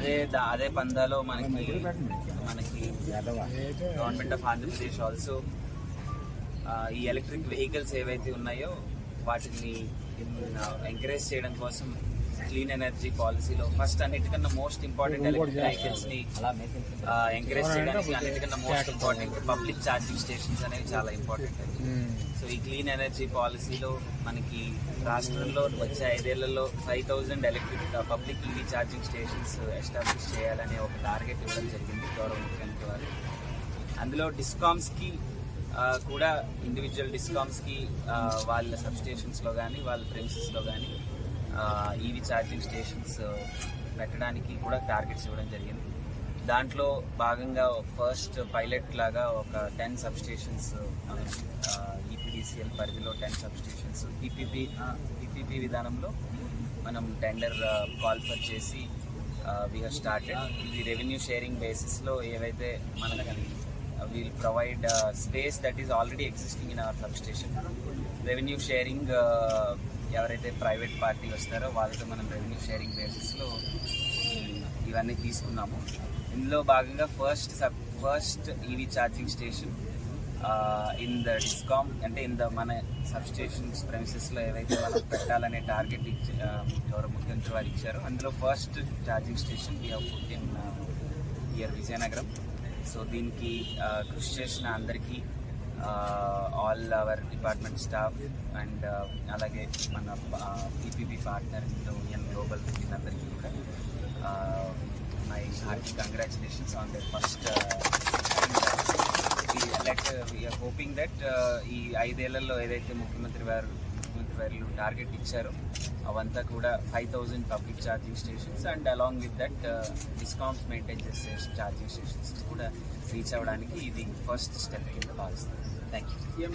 అదే దా- అదే పందాలో మనకి మనకి గవర్నమెంట్ ఆఫ్ ఆంధ్రప్రదేశ్ ఆల్సో ఈ ఎలక్ట్రిక్ వెహికల్స్ ఏవైతే ఉన్నాయో వాటిని ఎంకరేజ్ చేయడం కోసం క్లీన్ ఎనర్జీ పాలసీలో ఫస్ట్ అన్నిటికన్నా మోస్ట్ ఇంపార్టెంట్ ఎలక్ట్రిక్ వెహికల్స్ని ఎంకరేజ్ చేయడానికి అన్నిటికన్నా most important public charging stations అనేవి చాలా ఇంపార్టెంట్ సో ఈ క్లీన్ ఎనర్జీ పాలసీలో మనకి రాష్ట్రంలో వచ్చే ఐదేళ్ళలో five thousand electric public EV charging stations establish చేయాలనే ఒక టార్గెట్ ఇవ్వడం జరిగింది గౌరవ ముఖ్యమంత్రి వారు. అందులో డిస్కామ్స్కి కూడా ఇండివిజువల్ డిస్కామ్స్కి వాళ్ళ సబ్ స్టేషన్స్లో కానీ వాళ్ళ ప్రెమిసెస్లో కానీ ఈవీ ఛార్జింగ్ స్టేషన్స్ పెట్టడానికి కూడా టార్గెట్స్ ఇవ్వడం జరిగింది. దాంట్లో భాగంగా ఫస్ట్ పైలట్ లాగా ఒక టెన్ సబ్ స్టేషన్స్ ఈపీడీసీఎల్ పరిధిలో ten sub stations PPP PPP విధానంలో మనం టెండర్ కాల్ఫర్ చేసి వీ హ్యావ్ స్టార్టెడ్ ఇది రెవెన్యూ షేరింగ్ బేసిస్లో ఏవైతే మనకి will provide space that is already existing in our sub station revenue sharing ఎవరైతే ప్రైవేట్ పార్టీ వస్తారో వాళ్ళతో మనం రెవెన్యూ షేరింగ్ బేసిస్లో ఇవన్నీ తీసుకున్నాము. ఇందులో భాగంగా first sub first EV charging station in the discom అంటే ఇన్ ద మన సబ్ స్టేషన్స్ ప్రెమిసెస్లో ఏవైతే మనం పెట్టాలనే టార్గెట్ ఇచ్చి ఎవరు ముఖ్యమంత్రి వారు ఇచ్చారో అందులో first charging station we put in year Vizianagaram so దీనికి కృషి చేసిన అందరికీ all our department staff and అలాగే మన పీపీపీ పార్ట్నర్ యూనియన్ గ్లోబల్ వీళ్ళందరికీ కూడా my hearty congratulations on their first like we're hoping that ఈ ఐదేళ్ళలో ఏదైతే ముఖ్యమంత్రి వారు ముఖ్యమంత్రి వారు టార్గెట్ ఇచ్చారో అవంతా కూడా five thousand public charging stations and along with that discounts maintain చేసే ఛార్జింగ్ స్టేషన్స్ కూడా రీచ్ అవ్వడానికి ఇది ఫస్ట్ స్టెప్ కింద భావిస్తాను థ్యాంక్ యూ